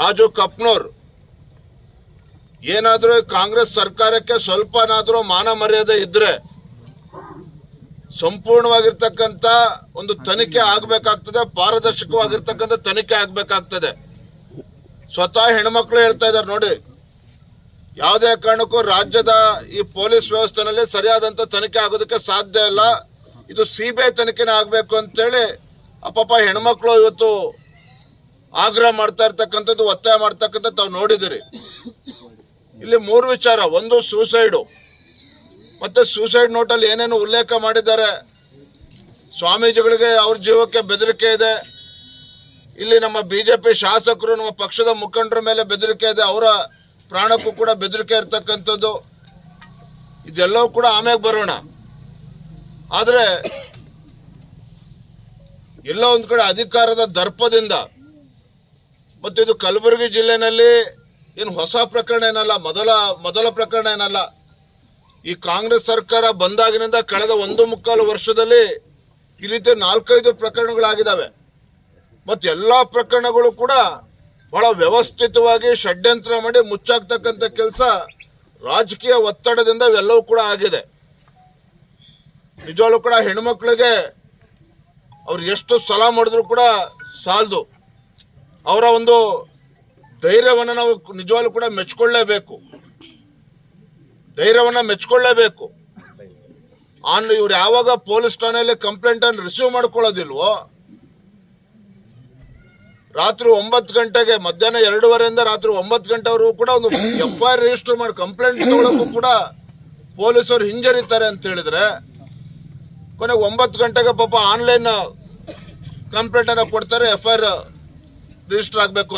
ರಾಜು ಕಪ್ನೂರ್, ಏನಾದ್ರೂ ಕಾಂಗ್ರೆಸ್ ಸರ್ಕಾರಕ್ಕೆ ಸ್ವಲ್ಪನಾದರೂ ಮಾನ ಮರ್ಯಾದೆ ಇದ್ರೆ ಸಂಪೂರ್ಣವಾಗಿರ್ತಕ್ಕಂಥ ಒಂದು ತನಿಖೆ ಆಗಬೇಕಾಗ್ತದೆ, ಪಾರದರ್ಶಕವಾಗಿರ್ತಕ್ಕಂಥ ತನಿಖೆ ಆಗಬೇಕಾಗ್ತದೆ. ಸ್ವತಃ ಹೆಣ್ಮಕ್ಳು ಹೇಳ್ತಾ ಇದ್ದಾರೆ ನೋಡಿ, ಯಾವುದೇ ಕಾರಣಕ್ಕೂ ರಾಜ್ಯದ ಈ ಪೊಲೀಸ್ ವ್ಯವಸ್ಥೆನಲ್ಲಿ ಸರಿಯಾದಂತ ತನಿಖೆ ಆಗೋದಕ್ಕೆ ಸಾಧ್ಯ ಇಲ್ಲ. ಇದು ಸಿ ಬಿ ಐ ತನಿಖೆನೇ ಆಗಬೇಕು ಅಂತೇಳಿ ಅಪ್ಪಪ್ಪ ಹೆಣ್ಮಕ್ಳು ಇವತ್ತು ಆಗ್ರಹ ಮಾಡ್ತಾ ಇರ್ತಕ್ಕಂಥದ್ದು, ಒತ್ತಾಯ ಮಾಡ್ತಕ್ಕಂಥ ತಾವು ನೋಡಿದಿರಿ ಇಲ್ಲಿ ಮೂರು ವಿಚಾರ, ಒಂದು ಸೂಸೈಡು ಮತ್ತೆ ಸೂಸೈಡ್ ನೋಟಲ್ಲಿ ಏನೇನು ಉಲ್ಲೇಖ ಮಾಡಿದ್ದಾರೆ. ಸ್ವಾಮೀಜಿಗಳಿಗೆ ಅವ್ರ ಜೀವಕ್ಕೆ ಬೆದರಿಕೆ ಇದೆ. ಇಲ್ಲಿ ನಮ್ಮ ಬಿಜೆಪಿ ಶಾಸಕರು, ನಮ್ಮ ಪಕ್ಷದ ಮುಖಂಡರ ಮೇಲೆ ಬೆದರಿಕೆ ಇದೆ. ಅವರ ಪ್ರಾಣಕ್ಕೂ ಕೂಡ ಬೆದರಿಕೆ ಇರ್ತಕ್ಕಂಥದ್ದು. ಇದೆಲ್ಲವೂ ಕೂಡ ಆಮೇಲೆ ಬರೋಣ. ಆದರೆ, ಎಲ್ಲ ಒಂದು ಕಡೆ ಅಧಿಕಾರದ ದರ್ಪದಿಂದ ಮತ್ತು ಇದು ಕಲಬುರಗಿ ಜಿಲ್ಲೆನಲ್ಲಿ ಏನು ಹೊಸ ಪ್ರಕರಣ ಏನಲ್ಲ, ಮೊದಲ ಮೊದಲ ಪ್ರಕರಣ ಏನಲ್ಲ. ಈ ಕಾಂಗ್ರೆಸ್ ಸರ್ಕಾರ ಬಂದಾಗಿನಿಂದ ಕಳೆದ ಒಂದು ಮುಕ್ಕಾಲು ವರ್ಷದಲ್ಲಿ ಈ ರೀತಿ ನಾಲ್ಕೈದು ಪ್ರಕರಣಗಳಾಗಿದ್ದಾವೆ. ಮತ್ತು ಎಲ್ಲ ಪ್ರಕರಣಗಳು ಕೂಡ ಬಹಳ ವ್ಯವಸ್ಥಿತವಾಗಿ ಷಡ್ಯಂತ್ರ ಮಾಡಿ ಮುಚ್ಚಾಕ್ತಕ್ಕಂಥ ಕೆಲಸ ರಾಜಕೀಯ ಒತ್ತಡದಿಂದ ಇವೆಲ್ಲವೂ ಕೂಡ ಆಗಿದೆ. ನಿಜವಾಗ್ಲೂ ಕೂಡ ಹೆಣ್ಮಕ್ಳಿಗೆ ಅವ್ರು ಎಷ್ಟು ಸಲ ಮಾಡಿದ್ರು ಕೂಡ ಸಾಲದು. ಅವರ ಒಂದು ಧೈರ್ಯವನ್ನು ನಾವು ನಿಜವಾಗ್ಲೂ ಕೂಡ ಮೆಚ್ಕೊಳ್ಳೇಬೇಕು. ಧೈರ್ಯವನ್ನ ಮೆಚ್ಕೊಳ್ಳೇಬೇಕು. ಆನ್ ಇವ್ರು ಯಾವಾಗ ಪೊಲೀಸ್ ಠಾಣೆಯಲ್ಲಿ ಕಂಪ್ಲೇಂಟ್ ಅನ್ನು ರಿಸೀವ್ ಮಾಡ್ಕೊಳ್ಳೋದಿಲ್ವೋ, ರಾತ್ರಿ ಒಂಬತ್ತು ಗಂಟೆಗೆ ಮಧ್ಯಾಹ್ನ ಎರಡೂವರೆಯಿಂದ ರಾತ್ರಿ ಒಂಬತ್ತು ಗಂಟೆವರೆಗೂ ಕೂಡ ಒಂದು ಎಫ್ ಐ ಆರ್ ರಿಜಿಸ್ಟರ್ ಮಾಡಿ ಕಂಪ್ಲೇಂಟ್ ತಗೊಳಕ್ಕೂ ಕೂಡ ಪೊಲೀಸರು ಹಿಂಜರಿತಾರೆ ಅಂತ ಹೇಳಿದ್ರೆ, ಕೊನೆಗೆ ಒಂಬತ್ತು ಗಂಟೆಗೆ ಪಾಪ ಆನ್ಲೈನ್ ಕಂಪ್ಲೇಂಟ್ ಅನ್ನ ಕೊಡ್ತಾರೆ ಎಫ್ ಐ ಆರ್ ರಿಜಿಸ್ಟರ್ ಆಗಬೇಕು